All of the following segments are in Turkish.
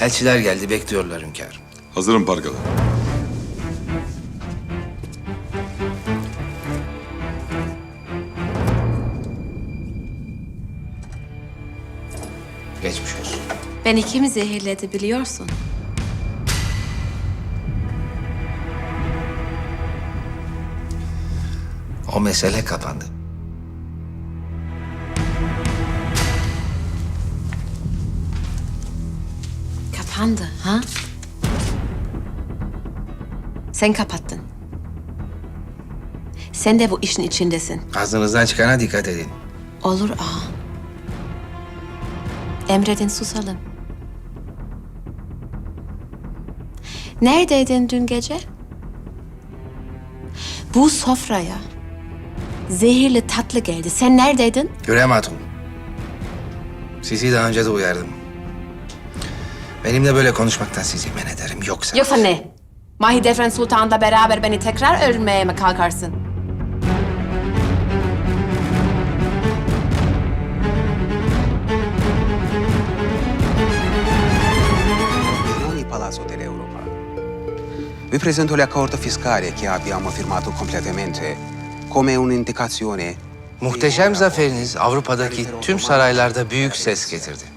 Elçiler geldi, bekliyorlar hünkârım. Hazırım Pargalı. Geçmiş olsun. Beni kim zehirledi biliyorsun. O mesele kapandı. Kapandı ha? Sen kapattın. Sen de bu işin içindesin. Ağzınızdan çıkana dikkat edin. Olur ağa. Emredin susalım. Neredeydin dün gece? Bu sofraya zehirli tatlı geldi. Sen neredeydin? Hürrem Hatun. Sizi daha önce de uyardım. Benimle böyle konuşmaktan sizi men ederim. Yoksa... Yoksa ne? Mahidevran Sultan'la beraber beni tekrar öldürmeye mi kalkarsın? Riunioni Palazzo dell'Europa. Vi presento l'accordo fiscale che abbiamo firmato completamente come un'indicazione Muhteşem zaferiniz Avrupa'daki tüm saraylarda büyük ses getirdi.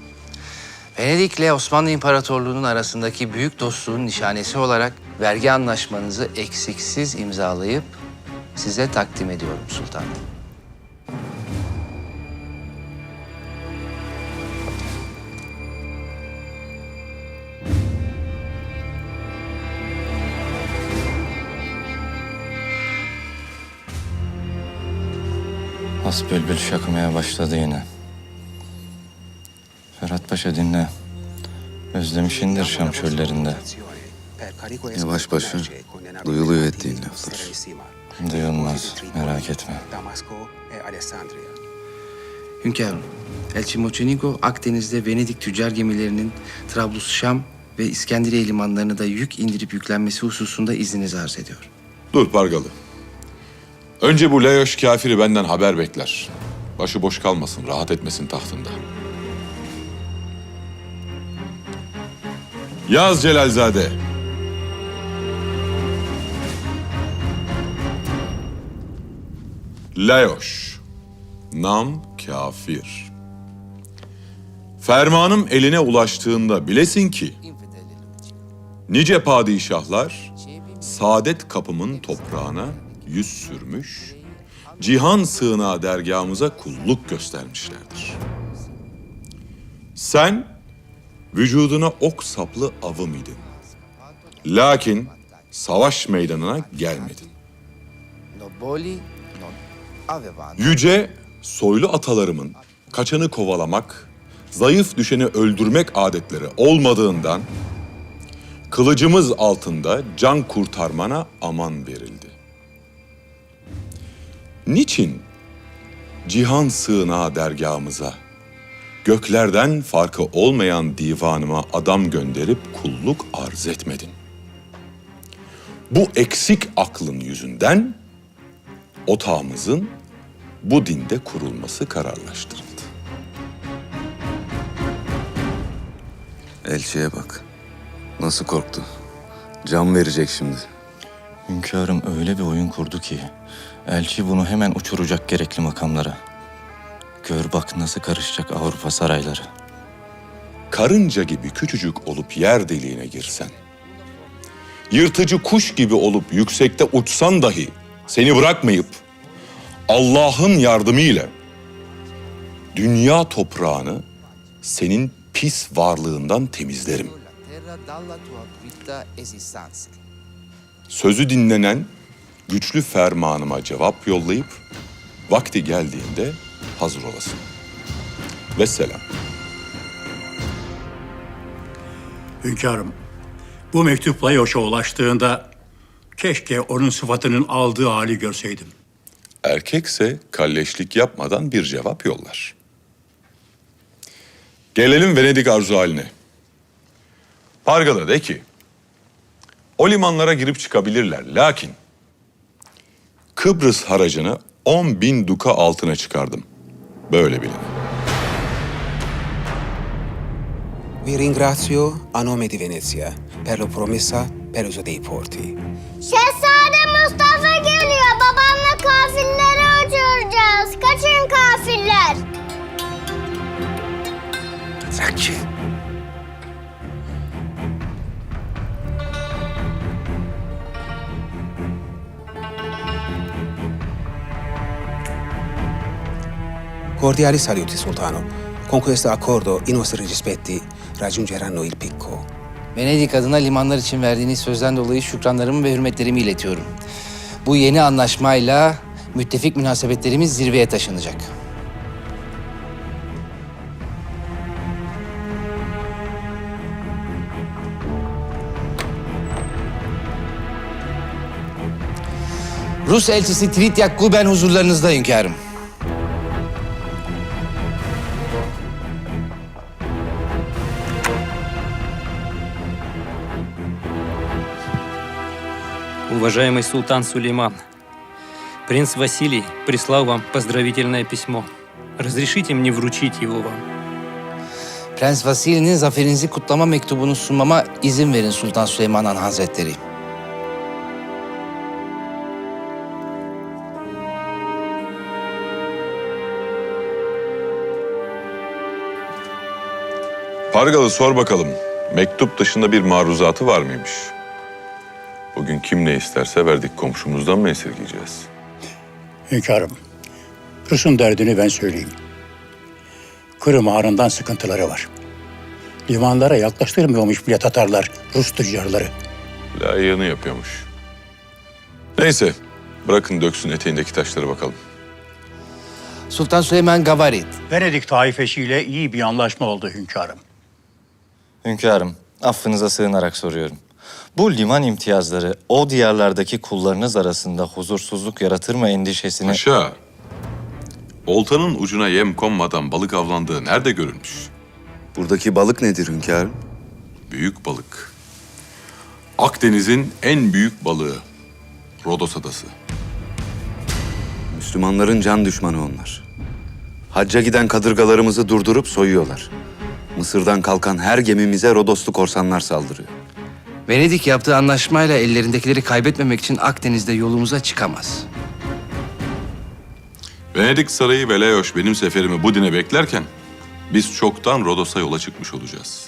Venedik'le Osmanlı İmparatorluğu'nun arasındaki büyük dostluğun nişanesi olarak vergi anlaşmanızı eksiksiz imzalayıp size takdim ediyorum sultanım. As bülbül şakımaya başladı yine. Ferhat Paşa dinle. Özlemişindir Şam çöllerinde. Yavaş paşa, duyuluyor ettiğin laflar. Duyulmaz, merak etme. Hünkârım, Elçi Mocenigo Akdeniz'de Venedik tüccar gemilerinin Trablus, Şam ve İskenderiye limanlarına da yük indirip yüklenmesi hususunda izninizi arz ediyor. Dur Pargalı. Önce bu Leoş kafiri benden haber bekler. Başı boş kalmasın, rahat etmesin tahtında. Yaz Celalzade. Leoş. Nam kafir. Fermanım eline ulaştığında bilesin ki nice padişahlar saadet kapımın toprağına yüz sürmüş, cihan sığınağı dergahımıza kulluk göstermişlerdir. Sen vücuduna ok saplı avım idin. Lakin savaş meydanına gelmedin. Yüce, soylu atalarımın kaçanı kovalamak, zayıf düşeni öldürmek adetleri olmadığından kılıcımız altında can kurtarmana aman verildi. Niçin cihan sığınağı dergahımıza, göklerden farkı olmayan divanıma adam gönderip kulluk arz etmedin? Bu eksik aklın yüzünden otağımızın bu dinde kurulması kararlaştırıldı. Elçiye bak. Nasıl korktu. Can verecek şimdi. Hünkârım öyle bir oyun kurdu ki... ...elçi bunu hemen uçuracak gerekli makamlara. Gör bak nasıl karışacak Avrupa sarayları. karınca gibi küçücük olup yer deliğine girsen, yırtıcı kuş gibi olup yüksekte uçsan dahi seni bırakmayıp Allah'ın yardımıyla dünya toprağını senin pis varlığından temizlerim. Sözü dinlenen güçlü fermanıma cevap yollayıp vakti geldiğinde hazır olasın. Vesselam. Hünkârım, bu mektup Layoş'a ulaştığında keşke onun sıfatının aldığı hali görseydim. Erkekse kalleşlik yapmadan bir cevap yollar. Gelelim Venedik arzu haline. Pargalı de ki, o limanlara girip çıkabilirler. Lakin Kıbrıs haracını 10 bin duka altına çıkardım. Böyle bilin. Vi ringrazio a nome di Venezia per la promessa per uso dei porti. Şehzade Mustafa geliyor. Babamla kafilleri uçuracağız. Kaçın kafiller. Sakin. Cordiali saluti, Sultano. Con questo accordo i nostri rispetti raggiungeranno il picco. Venedik adına limanlar için verdiğiniz sözden dolayı şükranlarımı ve hürmetlerimi iletiyorum. Bu yeni anlaşmayla müttefik münasebetlerimiz zirveye taşınacak. Rus elçisi Trityak Guben huzurlarınızda hünkârım. Уважаемый султан Сулейман, принц Василий прислал вам поздравительное письмо. Разрешите мне вручить его вам. Prens Vasili'nin zaferinizi kutlama mektubunu sunmama izin verin Sultan Süleyman Han Hazretleri. Pargalı sor bakalım. Mektup dışında bir maruzatı var mıymış? Bugün kim ne isterse verdik komşumuzdan mı esirgeyeceğiz? Hünkârım, Rus'un derdini ben söyleyeyim. Kırım ağrından sıkıntıları var. Limanlara yaklaştırmıyormuş bile Tatarlar, Rus tüccarları. Layığını yapıyormuş. Neyse, bırakın döksün eteğindeki taşları bakalım. Sultan Süleyman Gavarit. Venedik taifesiyle iyi bir anlaşma oldu hünkârım. Hünkârım, affınıza sığınarak soruyorum. Bu liman imtiyazları o diyarlardaki kullarınız arasında huzursuzluk yaratır mı endişesini... Paşa, oltanın ucuna yem konmadan balık avlandığı nerede görülmüş? Buradaki balık nedir hünkârım? Büyük balık. Akdeniz'in en büyük balığı. Rodos Adası. Müslümanların can düşmanı onlar. Hacca giden kadırgalarımızı durdurup soyuyorlar. Mısır'dan kalkan her gemimize Rodoslu korsanlar saldırıyor. Venedik yaptığı anlaşmayla ellerindekileri kaybetmemek için Akdeniz'de yolumuza çıkamaz. Venedik Sarayı ve Leoş benim seferimi Budin'e beklerken biz çoktan Rodos'a yola çıkmış olacağız.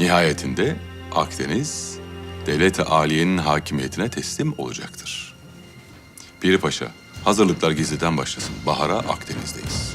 Nihayetinde Akdeniz devlet-i aliyenin hakimiyetine teslim olacaktır. Piri Paşa, hazırlıklar gizliden başlasın. Bahara Akdeniz'deyiz.